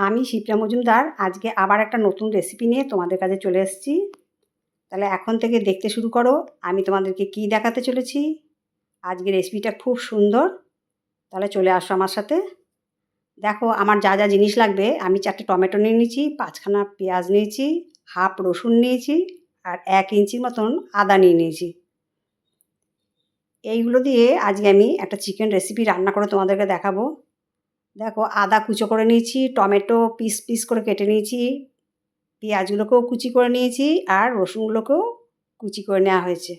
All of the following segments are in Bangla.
আমি শিপ্রা মজুমদার, আজকে আবার একটা নতুন রেসিপি নিয়ে তোমাদের কাছে চলে এসেছি। তাহলে এখন থেকে দেখতে শুরু করো, আমি তোমাদেরকে কি দেখাতে চলেছি। আজকে রেসিপিটা খুব সুন্দর। তাহলে চলে আসো আমার সাথে। দেখো, আমার যা যা জিনিস লাগবে, আমি চারটে টমেটো নিয়ে নিয়েছি, পাঁচখানা পেঁয়াজ নিয়েছি, হাফ রসুন নিয়েছি, আর এক ইঞ্চির মতন আদা নিয়ে নিয়েছি। এইগুলো দিয়ে আজকে আমি একটা চিকেন রেসিপি রান্না করে তোমাদেরকে দেখাবো। দেখো আদা কুচো করে নিয়েছি, টমেটো পিস পিস করে কেটে নিয়েছি, পেঁয়াজগুলোকেও কুচি করে নিয়েছি আর রসুনগুলোকেও কুচি করে নেওয়া হয়েছে।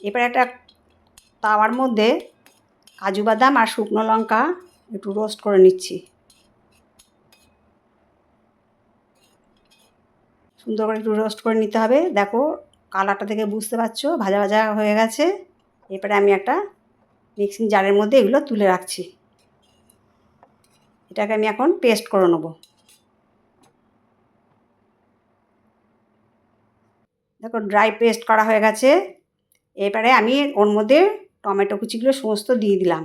এবার একটা তাওয়ার মধ্যে কাজু বাদাম আর শুকনো লঙ্কা একটু রোস্ট করে নিচ্ছি। সুন্দর করে একটু রোস্ট করে নিতে হবে। দেখো কালারটা থেকে বুঝতে পারছ? ভাজা ভাজা হয়ে গেছে। এরপরে আমি একটা মিক্সিং জারের মধ্যে এগুলো তুলে রাখছি। এটাকে আমি এখন পেস্ট করে নেব। দেখো ড্রাই পেস্ট করা হয়ে গেছে। এবারে আমি ওর মধ্যে টমেটো কুচিগুলো সমস্ত দিয়ে দিলাম।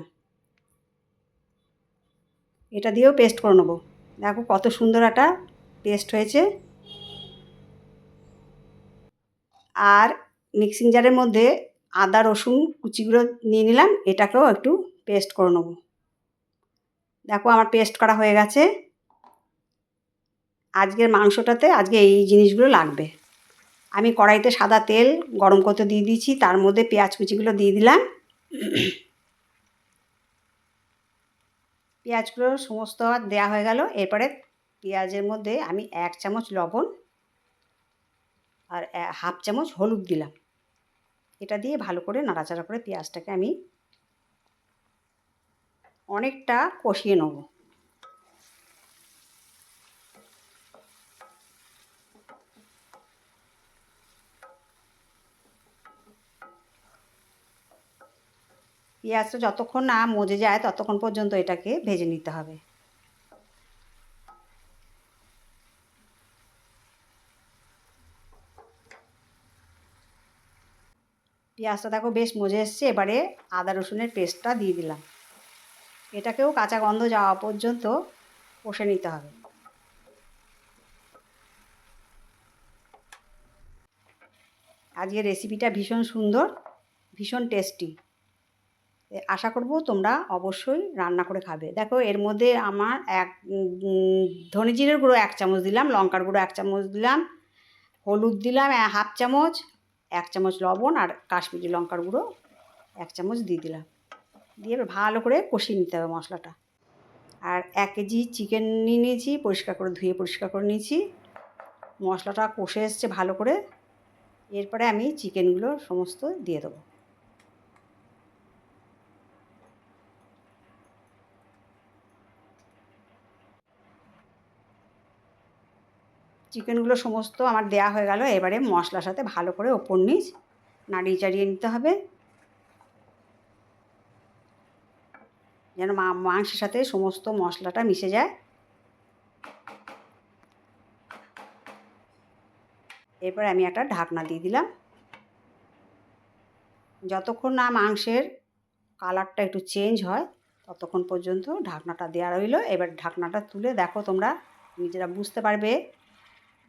এটা দিয়েও পেস্ট করে নেব। দেখো, কত সুন্দর একটা পেস্ট হয়েছে। আর মিক্সিং জারের মধ্যে আদা, রসুন কুচিগুলো নিয়ে নিলাম। এটাকেও একটু পেস্ট করে নেব। দেখো আমার পেস্ট করা হয়ে গেছে। আজকের মাংসটাতে আজকে এই জিনিসগুলো লাগবে। আমি কড়াইতে সাদা তেল গরম করতে দিয়ে দিয়েছি, তার মধ্যে পেঁয়াজ কুচিগুলো দিয়ে দিলাম। পেঁয়াজগুলো সমস্ত দেওয়া হয়ে গেল। এরপরে পেঁয়াজের মধ্যে আমি এক চামচ লবণ আর হাফ চামচ হলুদ দিলাম। এটা দিয়ে ভালো করে নাড়াচাড়া করে পেঁয়াজটাকে আমি অনেকটা কষিয়ে নেব। পেঁয়াজটা যতক্ষণ না মজে যায় ততক্ষণ পর্যন্ত এটাকে ভেজে নিতে হবে। পেঁয়াজটা দেখো বেশ মজে এসছে, এবারে আদা রসুনের পেস্টটা দিয়ে দিলাম। এটাকেও কাঁচা গন্ধ যাওয়া পর্যন্ত কষে নিতে হবে। আজকের রেসিপিটা ভীষণ সুন্দর, ভীষণ টেস্টি আশা করব তোমরা অবশ্যই রান্না করে খাবে। দেখো, এর মধ্যে আমার এক ধনে জিরের গুঁড়ো এক চামচ দিলাম, লঙ্কার গুঁড়ো এক চামচ দিলাম, হলুদ দিলাম হাফ চামচ, এক চামচ লবণ আর কাশ্মীরি লঙ্কার গুঁড়ো এক চামচ দিয়ে দিলাম। দিয়ে ভালো করে কষিয়ে নিতে হবে মশলাটা। আর এক কেজি চিকেন নিয়ে নিয়েছি, পরিষ্কার করে ধুয়ে পরিষ্কার করে নিয়েছি। মশলাটা কষে এসছে ভালো করে। এরপরে আমি চিকেনগুলো সমস্ত দিয়ে দেবো। চিকেনগুলো সমস্ত আমার দেয়া হয়ে গেল। এবারে মশলার সাথে ভালো করে ওপর নিচ নাড়িয়ে চাড়িয়ে নিতে হবে। যেন মাংসের সাথে সমস্ত মশলাটা মিশে যায়। এরপর আমি একটা ঢাকনা দিয়ে দিলাম। যতক্ষণ না মাংসের কালারটা একটু চেঞ্জ হয়, ততক্ষণ পর্যন্ত ঢাকনাটা দেওয়া রইল। এবার ঢাকনাটা তুলে দেখো তোমরা নিজেরা বুঝতে পারবে,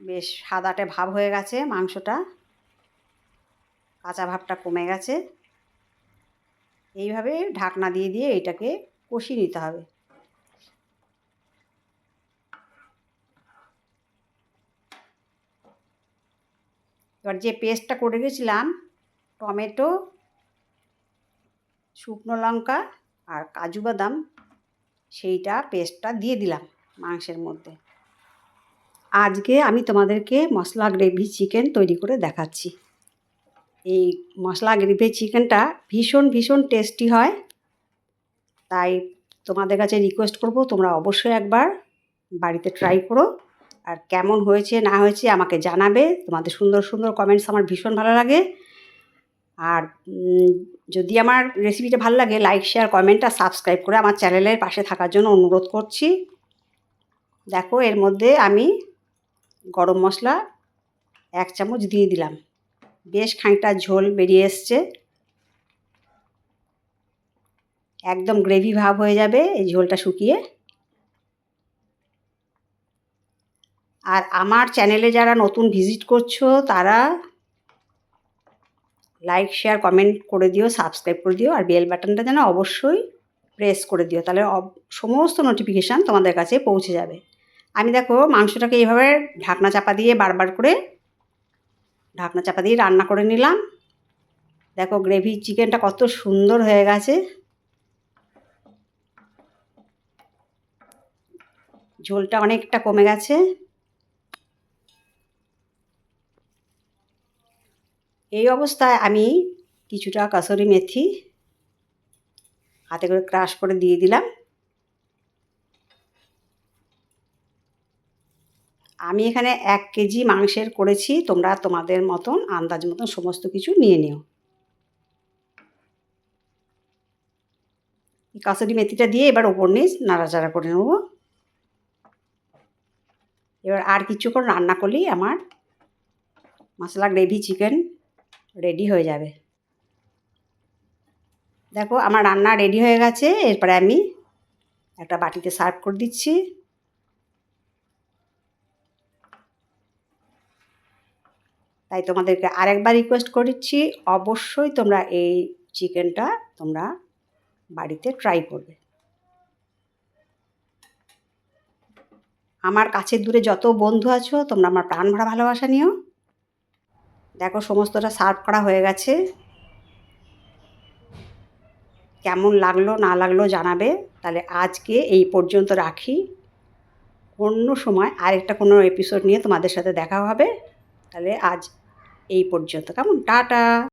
বেশ সাদাটে ভাব হয়ে গেছে মাংসটা। কাঁচা ভাবটা কমে গেছে। এইভাবে ঢাকনা দিয়ে দিয়ে এটাকে কষিয়ে নিতে হবে। এবার যে পেস্টটা করে গেছিলাম টমেটো, শুকনো লঙ্কা আর কাজু বাদাম, সেইটা পেস্টটা দিয়ে দিলাম মাংসের মধ্যে। আজকে আমি তোমাদেরকে মশলা গ্রেভি চিকেন তৈরি করে দেখাচ্ছি। এই মশলা গ্রেভি চিকেনটা ভীষণ ভীষণ টেস্টি হয়। তাই তোমাদের কাছে রিকোয়েস্ট করব তোমরা অবশ্যই একবার বাড়িতে ট্রাই করো। আর কেমন হয়েছে না হয়েছে আমাকে জানাবে। তোমাদের সুন্দর সুন্দর কমেন্টস আমার ভীষণ ভালো লাগে। আর যদি আমার রেসিপিটা ভালো লাগে লাইক শেয়ার কমেন্ট আর সাবস্ক্রাইব করে আমার চ্যানেলের পাশে থাকার জন্য অনুরোধ করছি। দেখো এর মধ্যে আমি গরম মশলা এক চামচ দিয়ে দিলাম। বেশ খানিকটা ঝোল বেরিয়ে এসছে। একদম গ্রেভি ভাব হয়ে যাবে, এই ঝোলটা শুকিয়ে। আর আমার চ্যানেলে যারা নতুন ভিজিট করছ, তারা লাইক, শেয়ার, কমেন্ট করে দিও, সাবস্ক্রাইব করে দিও, আর বেল বাটনটা যেন অবশ্যই প্রেস করে দিও, তাহলে সমস্ত নোটিফিকেশান তোমাদের কাছে পৌঁছে যাবে। আমি দেখো মাংসটাকে এইভাবে ঢাকনা চাপা দিয়ে বারবার করে ঢাকনা চাপা দিয়ে রান্না করে নিলাম। দেখো গ্রেভি চিকেনটা কত সুন্দর হয়ে গেছে। ঝোলটা অনেকটা কমে গেছে। এই অবস্থায় আমি কিছুটা কাসুরি মেথি হাতে করে ক্রাশ করে দিয়ে দিলাম। আমি এখানে এক কেজি মাংসের করেছি, তোমরা তোমাদের মতন, আন্দাজ মতন সমস্ত কিছু নিয়ে নিও। কাসুরি মেথিটা দিয়ে এবার ওপর নিচ নাড়াচাড়া করে নেব। এবার আর কিছুক্ষণ রান্না করলেই আমার মশলা গ্রেভি চিকেন রেডি হয়ে যাবে। দেখো, আমার রান্না রেডি হয়ে গেছে। এরপরে আমি একটা বাটিতে সার্ভ করে দিচ্ছি। তাই তোমাদেরকে আরেকবার রিকোয়েস্ট করছি, অবশ্যই তোমরা এই চিকেনটা তোমরা বাড়িতে ট্রাই করবে। আমার কাছের দূরে যত বন্ধু আছো, তোমরা আমার প্রাণ ভরা ভালোবাসা নিও। দেখো, সমস্তটা সার্ভ করা হয়ে গেছে। কেমন লাগল, না লাগল জানাবে। তাহলে আজকে এই পর্যন্ত রাখি। অন্য সময় আরেকটা কোনো এপিসোড নিয়ে তোমাদের সাথে দেখা হবে। তাহলে আজ এই পর্যন্ত। কেমন? টাটা!